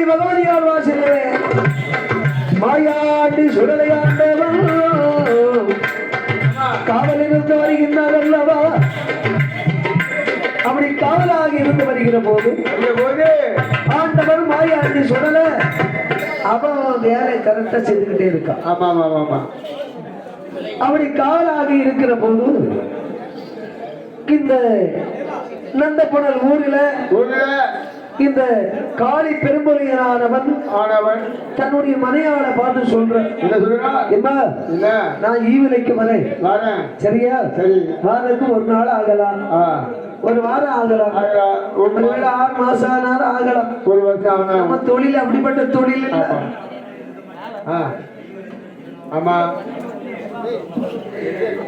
கன்னிக்குமரி பகவதியார் வாசலே மாயாண்டி சுடலையாண்டவன் காவலிருந்து வருகின்றார் அல்லவா? அப்படி காவலாக இருந்து வருகிற போது ஆண்டவர் மாயாண்டி சுடல அவன் வேலை கரெக்டா செய்துக்கிட்டே இருக்கான். ஆமா ஆமா ஆமா அப்படி காவலாக இருக்கிற போது இந்த நந்தப்புணல் ஊரில் ஊர்ல இந்த காளி பெரும்பொழியனானவன் ஆனவன் தன்னுடைய மனையாளை பார்த்து சொல்றேன். நான் ஈவிலைக்கு வரேன். சரியா? வாரத்துக்கு ஒரு நாள் ஆகலாம். ஒரு வாரம் ஆகலாம். ஒருவேளை ஆறு மாசம் ஆனாலும் ஆகலாம். ஒரு வருஷம் நம்ம தொழில் அப்படிப்பட்ட தொழில் ஆமா.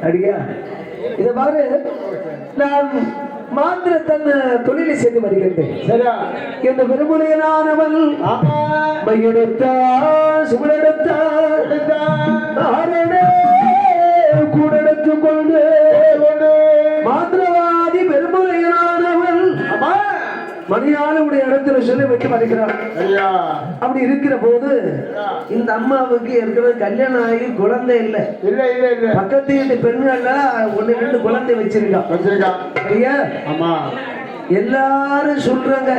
அடியா? இத பாரு. நான் மாத்திர தன் தொழிலை செய்து வருகின்றேன். இந்த பெருமுறையனானவன் ஆமா மையெடுத்தா சுவடெடுத்தா ஆரணே கூட எடுத்து கொண்டு மாந்திரவாதி மணியாளுடைய இடத்துல சொல்லி வைக்க மறைக்கிறான் சரியா அப்படி இருக்கிற போது இந்த அம்மாவுக்கு ஏற்கனவே கல்யாணம் ஆகி குழந்தை இல்லை. இல்ல இல்ல இல்ல. பக்கத்து வீட்டு பெண்கள்ல ஒண்ணு ரெண்டு குழந்தை வச்சிருக்கான். சரியா ஆமா எல்லாரும் சொல்றாங்க.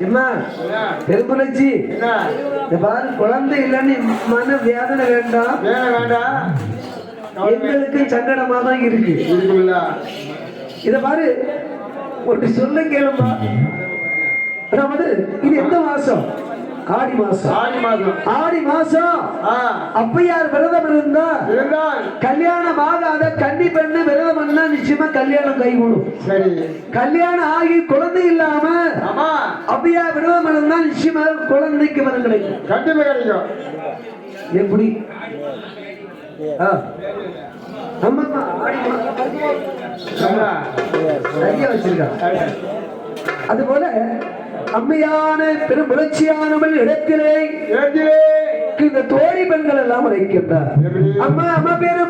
என்ன? என்ன? இந்த பாரு குழந்தை இல்லைன்னு மன வேதனை வேண்டாம் வேண்டாம் எங்களுக்கு சங்கடமா தான் இருக்கு. இருக்குல்ல. இத பாரு ஒன்று சொல்ல கேளுமா அதாவது இது எந்த மாசம்? ஆடி மாசம். ஆடி மாதம். ஆடி மாசம். ஆ. அப்பையார் விரதம் இருந்தா? இருந்தால். கல்யாணம் ஆகாத கன்னி பெண்ணு விரதம் பண்ணா நிச்சயமா கல்யாணம் கைகூடும். சரி. கல்யாணம் ஆகி குழந்தை இல்லாம ஆமா. அப்பையா விரதம் இருந்தா நிச்சயமா குழந்தைக்கு வரம் கிடைக்கும். கண்டிப்பா கிடைக்கும். எப்படி? ஆ. அதுபோல அம்மையான பெரும் புரட்சியானவள் இடத்திலே. இந்த தோழி பெண்கள் எல்லாம் உரைக்கின்றார்? அம்மா அம்மா பேரு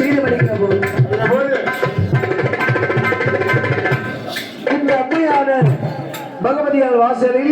செய்து வருகிற போது போது. இந்த அம்மையான பகவதியார் வாசலில்